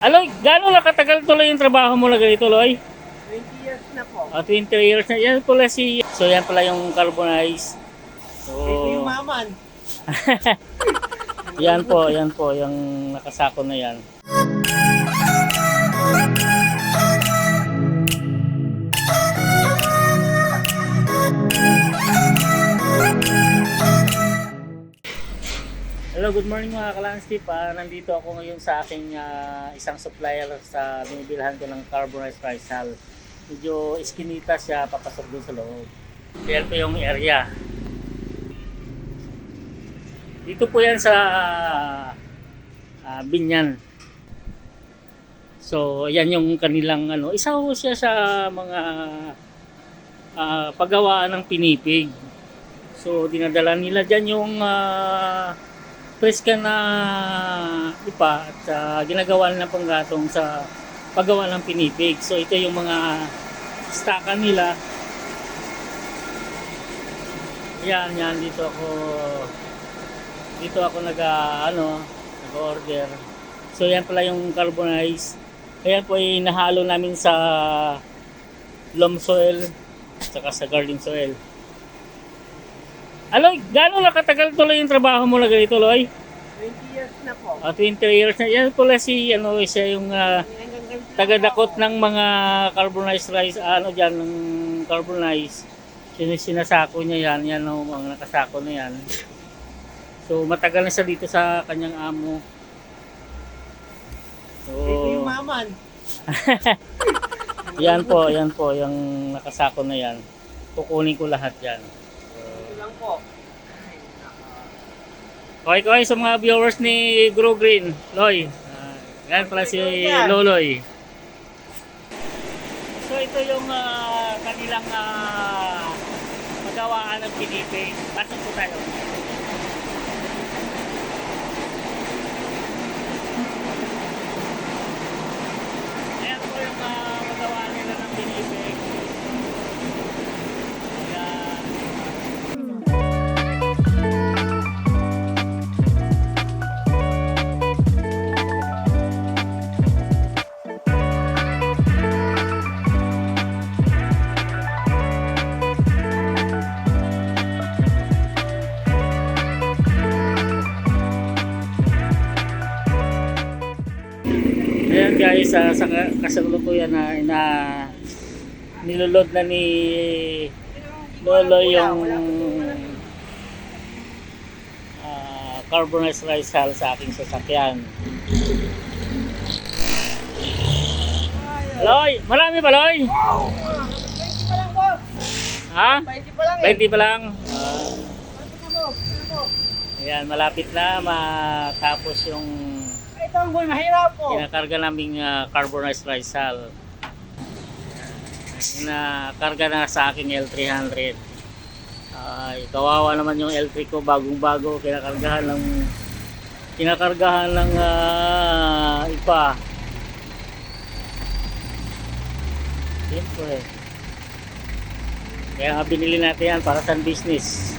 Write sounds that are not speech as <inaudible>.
Aloy, gano'ng nakatagal tuloy yung trabaho mo na ganito, Loy? 20 years na po. Ah, 20 years na. Yan pala si... So, yan pala yung carbonize. So, Ito yung maman. yan po, yan po, yung nakasako na yan. Good morning mga kalanstip. Ah, nandito ako ngayon sa aking ah, isang supplier sa binibilhan ko ng carbonized rice hull. Medyo iskinita siya papasok doon sa loob. Yan po yung area. Dito po yan sa ah, Binyan. So, yan yung kanilang ano, isa ho siya sa mga ah, paggawaan ng pinipig. So, dinadala nila dyan yung uh, preska na ipa at ah, ginagawa nila panggatong sa paggawa ng pinipig. So, ito yung mga stockan nila. Yan, yan, dito ako dito ako nag ah, ano, nag-order. So yan pala yung carbonize. Ayan po ay nahalo namin sa loam soil saka sa garden soil. Aloy, gano'ng nakatagal tuloy yung trabaho mo na ganito, Loy? 20 years na po. Ah, 20 years na. Yan pala si, ano, siya yung ah, lang taga-dakot ng mga carbonized rice, ano dyan, ng carbonized. Sin- Sinasako niya yan, yan ang mga nakasako na yan. <laughs> So matagal na siya dito sa kanyang amo. So, Ito yung maman. <laughs> yan po, yan po, yung nakasako na yan. Kukunin ko lahat yan. Po. Okay, okay sa mga viewers ni Grow Green, Loy. Ah, yan pala si Loloy. So ito yung ah, kanilang uh, magawaan ng pinipig. Pasok po tayo. Ayan guys, uh, sa ka- kasalukuyan na, na nilulod na ni Lolo yung uh, carbonized rice hull sa aking sasakyan. Loy, marami ba Loy? 20 pa lang po. Ha? 20 pa lang eh. 20 pa lang? 20 na po. Ito po. ayan, malapit na matapos yung Ito ang buhay mahirap po. kinakarga naming uh, carbonized rice hull. Kinakarga na sa akin L300. Ay, kawawa naman yung L3 ko bagong-bago kinakargahan ng kinakargahan ng ah, ipa. Siyempre. Kaya binili natin yan para sa business.